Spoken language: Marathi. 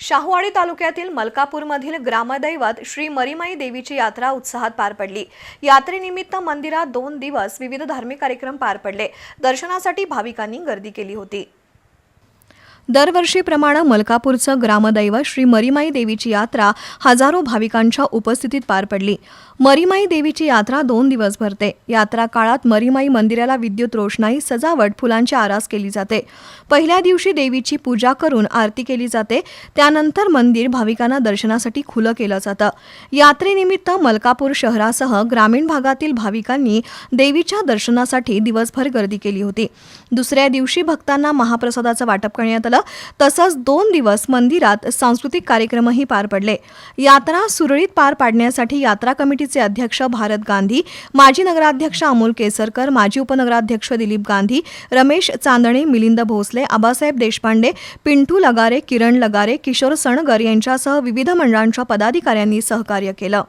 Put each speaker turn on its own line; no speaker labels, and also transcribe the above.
शाहूवाडी तालुक्यातील मलकापूरमधील ग्रामदैवत श्री मरीमाई देवीची यात्रा उत्साहात पार पडली. यात्रेनिमित्त मंदिरात दोन दिवस विविध धार्मिक कार्यक्रम पार पडले. दर्शनासाठी भाविकांनी गर्दी केली होती. दरवर्षीप्रमाणे मलकापूरचं ग्रामदैवत श्री मरीमाई देवीची यात्रा हजारो भाविकांच्या उपस्थितीत पार पडली. मरीमाई देवीची यात्रा दोन दिवस भरते. यात्रा काळात मरीमाई मंदिराला विद्युत रोषणाई सजावट फुलांची आरास केली जाते. पहिल्या दिवशी देवीची पूजा करून आरती केली जाते. त्यानंतर मंदिर भाविकांना दर्शनासाठी खुलं केलं जातं. यात्रेनिमित्त मलकापूर शहरासह ग्रामीण भागातील भाविकांनी देवीच्या दर्शनासाठी दिवसभर गर्दी केली होती. दुसऱ्या दिवशी भक्तांना महाप्रसादाचं वाटप करण्यात आलं. तसंच दोन दिवस मंदिरात सांस्कृतिक कार्यक्रमही पार पडले. यात्रा सुरळीत पार पाडण्यासाठी यात्रा कमिटीचे अध्यक्ष भारत गांधी माजी नगराध्यक्ष अमोल केसरकर माजी उपनगराध्यक्ष दिलीप गांधी रमेश चांदणे मिलिंद भोसले आबासाहेब देशपांडे पिंटू लगारे किरण लगारे किशोर सणगर यांच्यासह विविध मंडळांच्या पदाधिकाऱ्यांनी सहकार्य केलं.